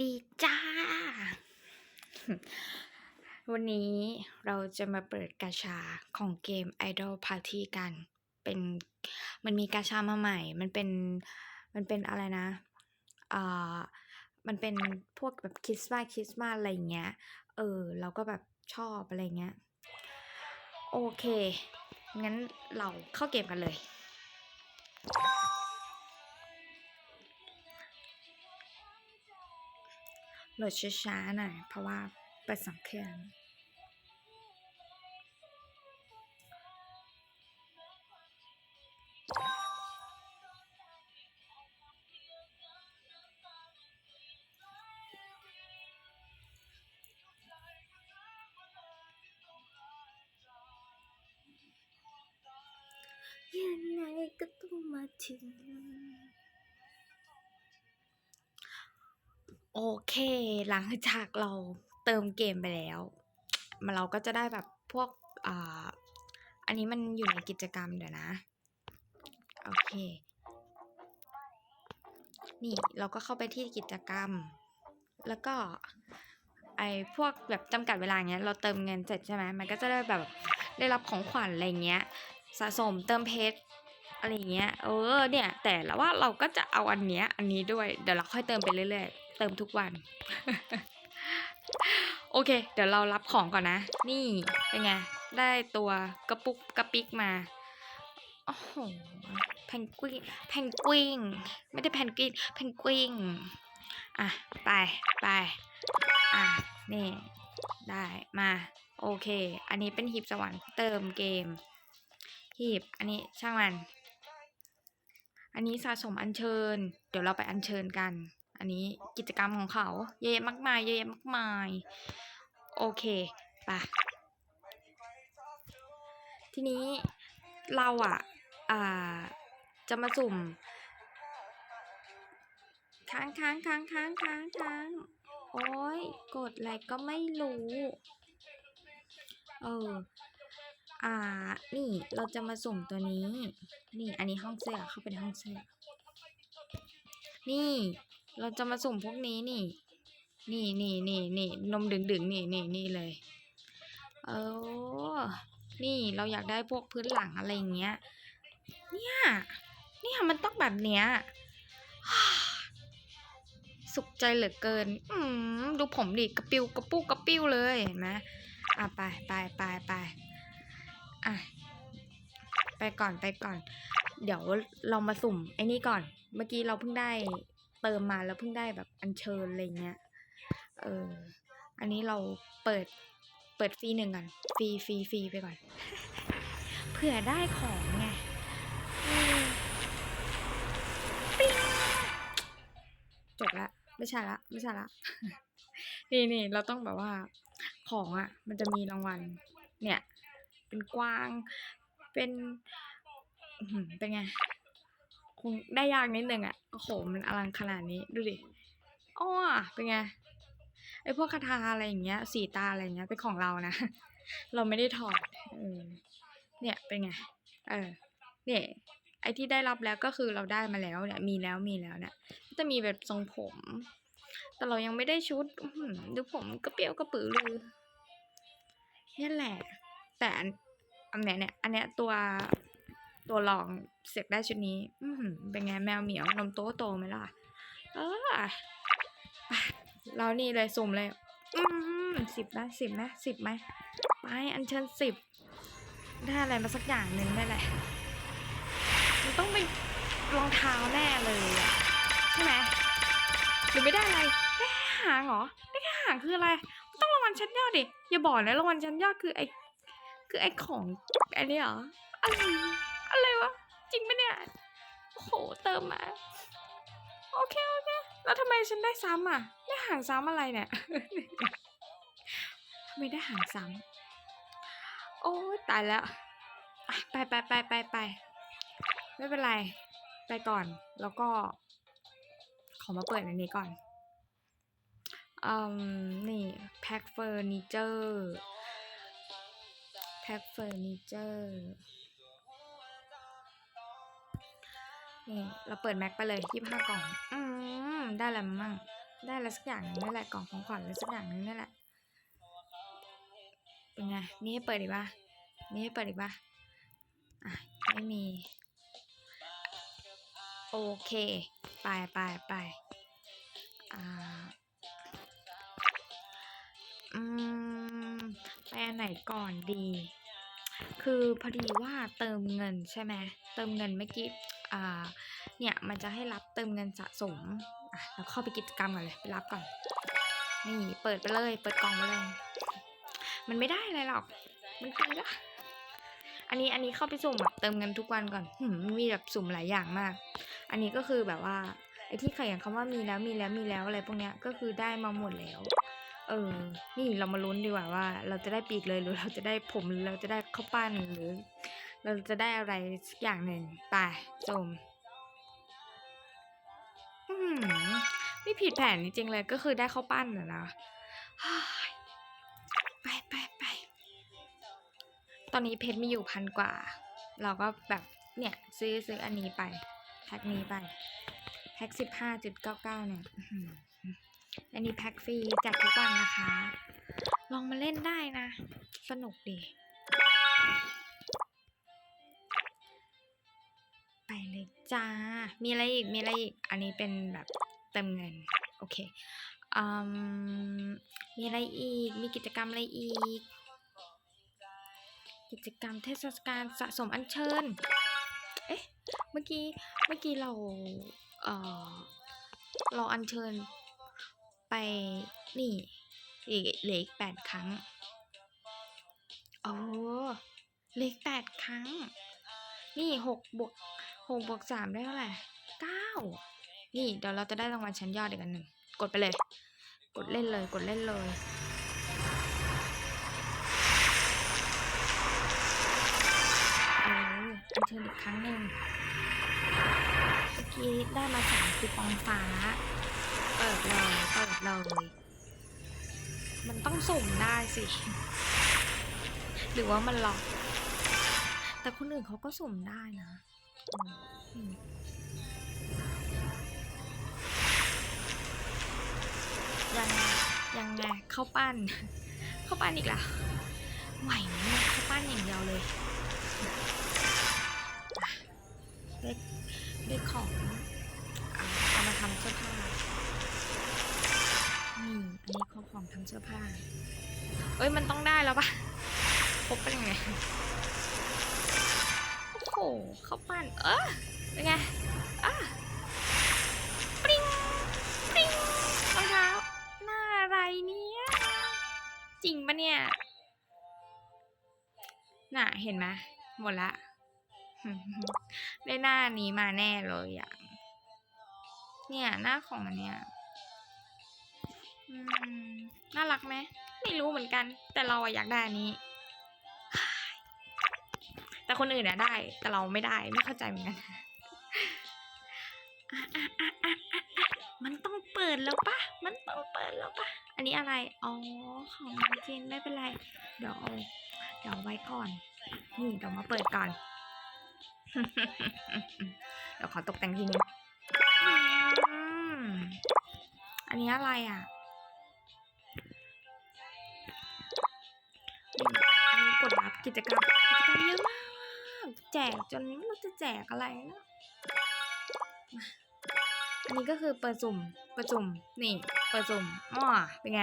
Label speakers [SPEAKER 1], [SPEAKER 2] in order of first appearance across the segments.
[SPEAKER 1] ดีจ้า วันนี้เราจะมาเปิดกาชาของเกม Idol Party กัน เป็นมันมีกาชามาใหม่ มันเป็นมันเป็นอะไรนะอ่ามันเป็นพวกแบบคริสต์มาสคริสต์มาสอะไรเงี้ย เออ เราก็แบบชอบอะไรเงี้ย โอเค งั้นเราเข้าเกมกันเลย ลดช้าๆหน่อยเพราะว่าเปิดสองเครื่องยังไงก็ต้องมาถึง โอเค หลังจากเราเติมเกมไปแล้วมันเราก็จะได้แบบพวกอ่าอันนี้มันอยู่ในกิจกรรมเดี๋ยวนะ โอเค นี่เราก็เข้าไปที่กิจกรรม แล้วก็ไอพวกแบบจำกัดเวลาเงี้ย เราเติมเงินเสร็จใช่ไหมมันก็จะได้แบบได้รับของขวัญอะไรเงี้ย สะสมเติมเพชรอะไรเงี้ย เออ เนี่ย แต่ละว่าเราก็จะเอาอันเนี้ย อันนี้ด้วย เดี๋ยวเราค่อยเติมไปเรื่อยๆ เติมทุกวัน โอเค เดี๋ยวเรารับของก่อนนะ นี่เป็นไง ได้ตัวกระปุกกระปิกมาโอ้โหแพนกวินแพนกวินไม่ได้แพนกวินแพนกวินอะ ไปไปอะ นี่ ได้มา โอเค อันนี้เป็นหีบสวรรค์เติมเกม หีบ อันนี้ช่างมัน อันนี้สะสมอัญเชิญ เดี๋ยวเราไปอัญเชิญกัน อันนี้กิจกรรมของเขา เยอะแยะมากมาย เยอะแยะมากมาย โอเคไปะทีนี้เราอะอ่าจะมาสุ่มค้างค้างค้างค้างค้างค้างโอ้ยกดอะไรก็ไม่รู้ เออ อ่า นี่เราจะมาสุ่มตัวนี้ นี่ อันนี้ห้องเสื้อเข้าไปในห้องเสื้อ นี่ เราจะมาสุ่มพวกนี้นี่ นี่นี่นี่นี่นมดึงดึงนี่นี่นี่เลย เออ นี่เราอยากได้พวกพื้นหลังอะไรอย่างเงี้ย เนี่ย เนี่ยมันต้องแบบเนี้ย สุขใจเหลือเกิน อืมดูผมดิกระปิวกระปุกกระปิ้วเลยเห็นไหมอะไปไปไปไปอะไปก่อนไปก่อน เดี๋ยวเรามาสุ่มไอ้นี่ก่อน เมื่อกี้เราเพิ่งได้ เติมมาแล้วเพิ่งได้แบบอัญเชิญอะไรเงี้ย เออ อันนี้เราเปิด เปิดฟรีหนึ่งก่อน ฟรีฟรีฟรีไปก่อน เผื่อได้ของไงจบละ ไม่ใช่ละ ไม่ใช่ละ นี่นี่เราต้องแบบว่า ของอะ มันจะมีรางวัล เนี่ย เป็นกว้าง เป็น เป็นไง คงได้ยากนิดนึงอะโอ้โหมันอลังขนาดนี้ดูดิอ้อเป็นไงไอพวกคาถาอะไรอย่างเงี้ย สีตาอะไรอย่างเงี้ยเป็นของเรานะ เราไม่ได้ถอดเออเนี่ยเป็นไง เออ เนี่ยไอที่ได้รับแล้วก็คือเราได้มาแล้วเนี่ย มีแล้วมีแล้วเนี่ยก็จะมีแบบทรงผม แต่เรายังไม่ได้ชุดดูผมกระเปี้ยวกระปือลือนี่แหละ แต่อันเนี้ยเนี่ย อันเนี้ยตัว ตัวรองเสกได้ชุดนี้ อืเป็นไงแมวเหมียวนมโตโตไหมล่ะ เออเรานี่เลยสุ่มเลย อืมสิบนะสิบนะสิบไหมไปอันเชิญสิบได้อะไรมาสักอย่างหนึ่งได้แหละมันต้องเป็นรองเท้าแน่เลยใช่ไหมหรือไม่ได้อะไรได้แค่หางเหรอได้แค่หางคืออะไรต้องรางวัลชั้นยอดดิอย่าบอกนะรางวัลชั้นยอดคือไอคือไอของไอนี่เหรออะไร จริงปะเนี่ย โอ้โห เติมมา โอเค โอเค แล้วทำไมฉันได้ซ้ำอะ ได้ห่างซ้ำอะไรเนี่ยทำไมได้ห่างซ้ำโอ้ตายแล้ว ไปไปไปไปไปไม่เป็นไร ไปก่อน แล้วก็ ขอมาเปิดอันนี้ก่อนอืมนี่แพ็คเฟอร์นิเจอร์แพ็คเฟอร์นิเจอร์ นี่ เราเปิดแม็กไปเลยยี่ห้ากล่อง อืม ได้แล้วมั่ง ได้อะไรสักอย่างหนึงนี่แหละ กล่องของขวัญอะไรสักอย่างหนึงนี่แหละ เป็นไงมีให้เปิดอีกปะมีให้เปิดอีกปะอะ ไม่มี โอเค ไปไปไปอ่า อืม ไปอันไหนก่อนดี คือพอดีว่าเติมเงินใช่ไหม เติมเงินเมื่อกี้ เนี่ยมันจะให้รับเติมเงินสะสมอะเราเข้าไปกิจกรรมก่อนเลยไปรับก่อน นี่เปิดไปเลย เปิดกล่องไปเลย มันไม่ได้อะไรหรอก มันฟรีละอันนี้อันนี้เข้าไปสุ่มแบบเติมเงินทุกวันก่อนมันมีแบบสุ่มหลายอย่างมาก อันนี้ก็คือแบบว่าไอ้ที่เขียนคำว่ามีแล้วมีแล้วมีแล้วอะไรพวกเนี้ยก็คือได้มาหมดแล้ว เออ นี่เรามาลุ้นดีกว่าว่า เราจะได้ปีกเลยหรือเราจะได้ผมหรือเราจะได้ข้าวปั้นหรือ เราจะได้อะไรสักอย่างหนึ่งไปสุ่มอมไม่ผิดแผนจริงๆเลยก็คือได้ข้าวปั้นอะนะเฮ้ยไปไปไปตอนนี้เพชรมีอยู่พันกว่า เราก็แบบเนี่ยซื้อซื้ออันนี้ไป แพ็คนี้ไป แพ็คสิบห้าจุดเก้าเก้าเนี่ยอันนี้แพ็คฟรีแจกทุกวันนะคะ ลองมาเล่นได้นะ สนุกดี จ้า มีอะไรอีก มีอะไรอีก อันนี้เป็นแบบเติมเงิน โอเคอืมมีอะไรอีก มีกิจกรรมอะไรอีก กิจกรรมเทศกาลสะสมอัญเชิญ เอ๊ะ เมื่อกี้ เมื่อกี้เรา เอ่อ เราอัญเชิญไป นี่อีกเหลืออีกแปดครั้ง โอ้เหลือแปดครั้ง นี่หกบวก หกบวกสามได้เท่าไหร่เก้านี่เดี๋ยวเราจะได้รางวัลชั้นยอดอีกอันหนึ่ง กดไปเลย กดเล่นเลย กดเล่นเลย เอออัญเชิญอีกครั้งหนึ่งเมื่อกี้ได้มาสามคูปองฟ้า เปิดเลย เปิดเลย มันต้องสุ่มได้สิ หรือว่ามันล็อก แต่คนอื่นเขาก็สุ่มได้นะ ยังไงยังไงเข้าปั้น เข้าปั้นอีกละไหวไหมเข้าปั้นอย่างเดียวเลยได้ได้ของเอามาทำเสื้อผ้านี่อันนี้เขาของทำเสื้อผ้าเอ้ยมันต้องได้แล้วปะครบเป็นยังไง เข้าปั้นเออเป็นไงอะปริงปริงรองเท้าหน้าอะไรเนี่ย จริงปะเนี่ย น่ะเห็นไหมหมดละ ได้หน้านี้มาแน่เลยอะ เนี่ยหน้าของอันเนี้ยน่ารักไหมไม่รู้เหมือนกัน แต่เราอะอยากได้อันนี้ แต่คนอื่นอะได้ แต่เราไม่ได้ไม่เข้าใจเหมือนกันมันต้องเปิดแล้วปะมันต้องเปิดแล้วปะอันนี้อะไร อ๋อ ของมาเจนไม่เป็นไร เดี๋ยวเอาเดี๋ยวไว้ก่อน นี่เดี๋ยวมาเปิดก่อน เดี๋ยวขอตกแต่งทีนึงอันนี้อะไรอะกดรับกิจกรรม กิจกรรมเยอะมาก แจกจนไม่รู้จะแจกอะไรนะอันนี้ก็คือเปิดสุ่มเปิดสุ่มนี่เปิดสุ่มอ้อเป็นไง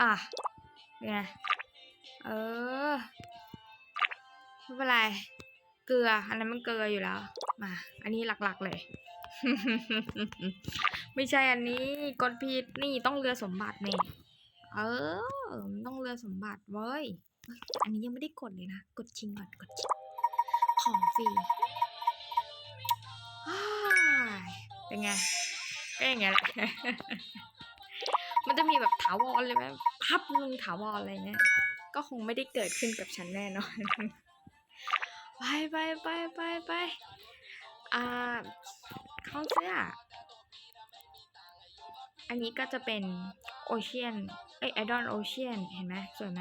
[SPEAKER 1] อะเป็นไง เออไม่เป็นไร เกลือ อันนั้นมันเกลืออยู่แล้ว มา อันนี้หลักๆเลย ไม่ใช่อันนี้กดผิดนี่ต้องเรือสมบัตินี่ เออ มันต้องเรือสมบัติเว้ยเฮ้ยอันนี้ยังไม่ได้กดเลยนะ กดชิงก่อน กดชิง ของฟรีเป็นไงก็อย่างเงี้ยแหละ มันจะมีแบบถาวรเลยไหมพับนึงถาวรอะไรเงี้ย ก็คงไม่ได้เกิดขึ้นกับฉันแน่นอน ไปไปไปไปไปอ่าเข้าเสื้อ อันนี้ก็จะเป็นโอเชียน เอ้ยไอดอลโอเชียนเห็นไหมสวยไหม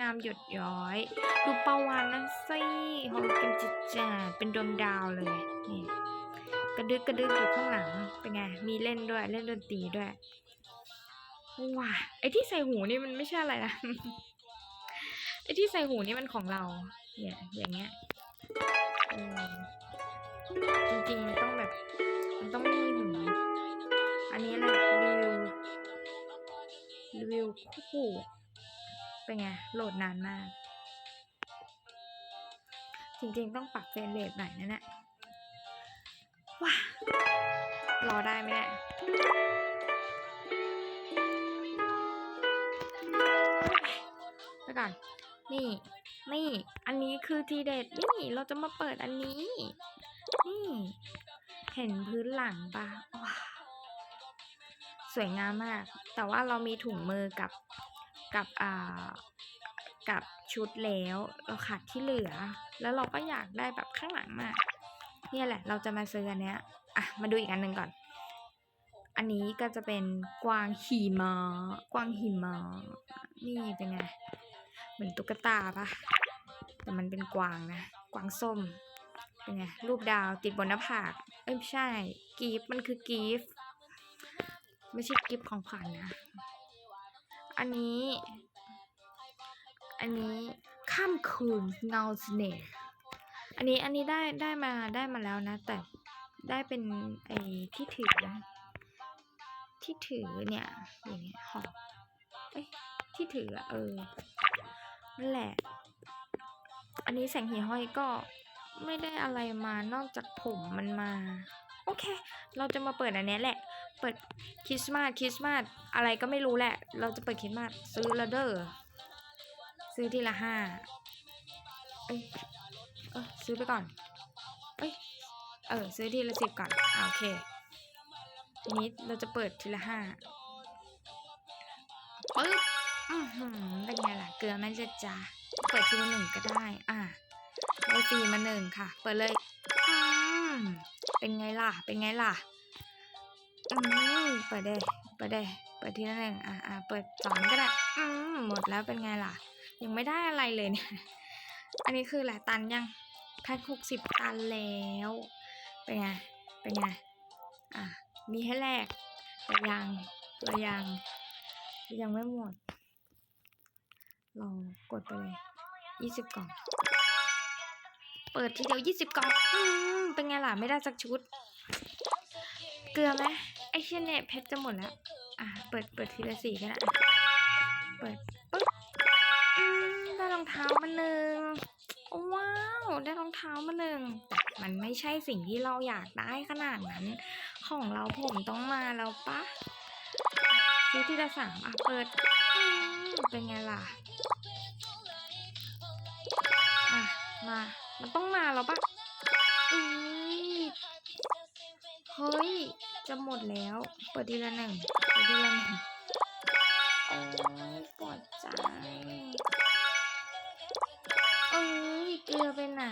[SPEAKER 1] งามหยดย้อย ดูประวานนั่นสิโหกันจิตจ่าเป็นดวงดาวเลยนี่กระดึกกระดึกอยู่ข้างหลังเป็นไงมีเล่นด้วยเล่นดนตรีด้วยว้าไอที่ใส่หูนี่มันไม่ใช่อะไรนะไอที่ใส่หูนี่มันของเราเนี่ยอย่างเงี้ยจริงๆมันต้องแบบมันต้องไม่มีหูอันนี้อะไรรีวิว รีวิวคู่เป็นไง โหลดนานมาก จริงๆต้องปรับเฟรมเรทหน่อยนะเนี่ยว้ารอได้ไหมเนี่ยไปก่อน นี่ นี่ อันนี้คือทีเด็ด นี่ เราจะมาเปิดอันนี้ นี่ เห็นพื้นหลังปะว้า สวยงามมาก แต่ว่าเรามีถุงมือกับกับอ่ากับชุดแล้ว เราขาดที่เหลือ แล้วเราก็อยากได้แบบข้างหลังมาก เนี่ยแหละ เราจะมาซื้ออันเนี้ยอะมาดูอีกอันหนึ่งก่อน อันนี้ก็จะเป็นกวางหิมะกวางหิมะนี่เป็นไงเหมือนตุ๊กตาปะแต่มันเป็นกวางนะ กวางส้ม เป็นไงรูปดาวติดบนหน้าผาก เอ้ยไม่ใช่กีฟมันคือกีฟ ไม่ใช่กิฟของขวัญนะ อันนี้ อันนี้ข้ามคืนเงาเสน่ห์อันนี้อันนี้ได้ได้มาได้มาแล้วนะ แต่ได้เป็นไอ้ที่ถือนะที่ถือเนี่ยอย่างเงี้ยหอบเอ้ยที่ถืออะเออนั่นแหละ อันนี้แสงหีห้อยก็ไม่ได้อะไรมานอกจากผมมันมา โอเค เราจะมาเปิดอันนี้แหละ เปิดคริสต์มาสคริสต์มาสอะไรก็ไม่รู้แหละ เราจะเปิดคริสต์มาสซื้อล้วเด้อซื้อทีละห้าเอ้ยเออซื้อไปก่อน เอ้ย เออ ซื้อทีละสิบก่อนอโอเคทีนี้เราจะเปิดทีละห้าปึ๊บอือหือเป็นไงล่ะ เกลือแม่จะจ้าเปิดทีละหนึ่งก็ได้ อะได้ฟรีมาหนึ่งค่ะ เปิดเลย อืม เป็นไงล่ะ เป็นไงล่ะ อืมเปิดได้เปิดได้เปิดทีละหนึ่งอะอะเปิดสองก็ได้ อืมหมดแล้วเป็นไงล่ะ ยังไม่ได้อะไรเลยเนี่ย อันนี้คือแหละตันยังแพ็คหกสิบตันแล้ว เป็นไง เป็นไง อะ มีให้แลกแต่ยังเรายังยังไม่หมด เรากดไปเลยยี่สิบกล่อง เปิดทีเดียวยี่สิบกล่องอืมเป็นไงล่ะ ไม่ได้สักชุด เกลือไหมไอเชนเนตเพชรจะหมดแล้ว อะ เปิดเปิดทีละสี่ก็ได้อะเปิดปึ๊บอืมได้รองเท้ามาหนึ่งว้าว ได้รองเท้ามาหนึ่งแต่มันไม่ใช่สิ่งที่เราอยากได้ขนาดนั้น ของเราผมต้องมาแล้วปะซื้อทีละสามอะ เปิดอืมเป็นไงล่ะ อะ มา มันต้องมาแล้วปะอืมเฮ้ย จะหมดแล้ว เปิดทีละหนึ่งเปิดทีละหนึ่งโอ้ยปวดใจเอ้ยเกลือไปไหน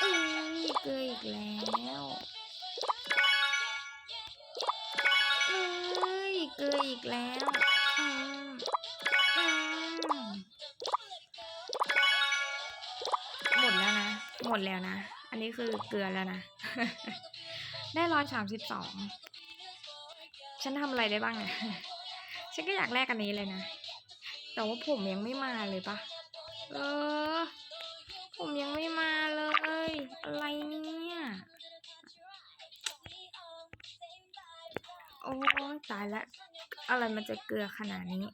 [SPEAKER 1] เอ้ยเกลืออีกแล้วเอ้ยเกลืออีกแล้ว หมดแล้วนะ อันนี้คือเกลือแล้วนะ ได้ร้อยสามสิบสอง ฉันทำอะไรได้บ้างอะฉันก็อยากแลกอันนี้เลยนะ แต่ว่าผมยังไม่มาเลยปะเออ ผมยังไม่มาเลย อะไรเนี่ย โอ้ยตายละ อะไรมันจะเกลือขนาดนี้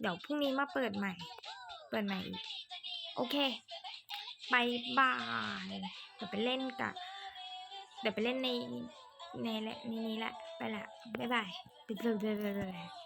[SPEAKER 1] เดี๋ยวพรุ่งนี้มาเปิดใหม่ เปิดใหม่อีก โอเค บายบายเดี๋ยวไปเล่นกับ เดี๋ยวไปเล่นในในและในนี้แหละ ไปละบ๊ายบายบ๊ายบาย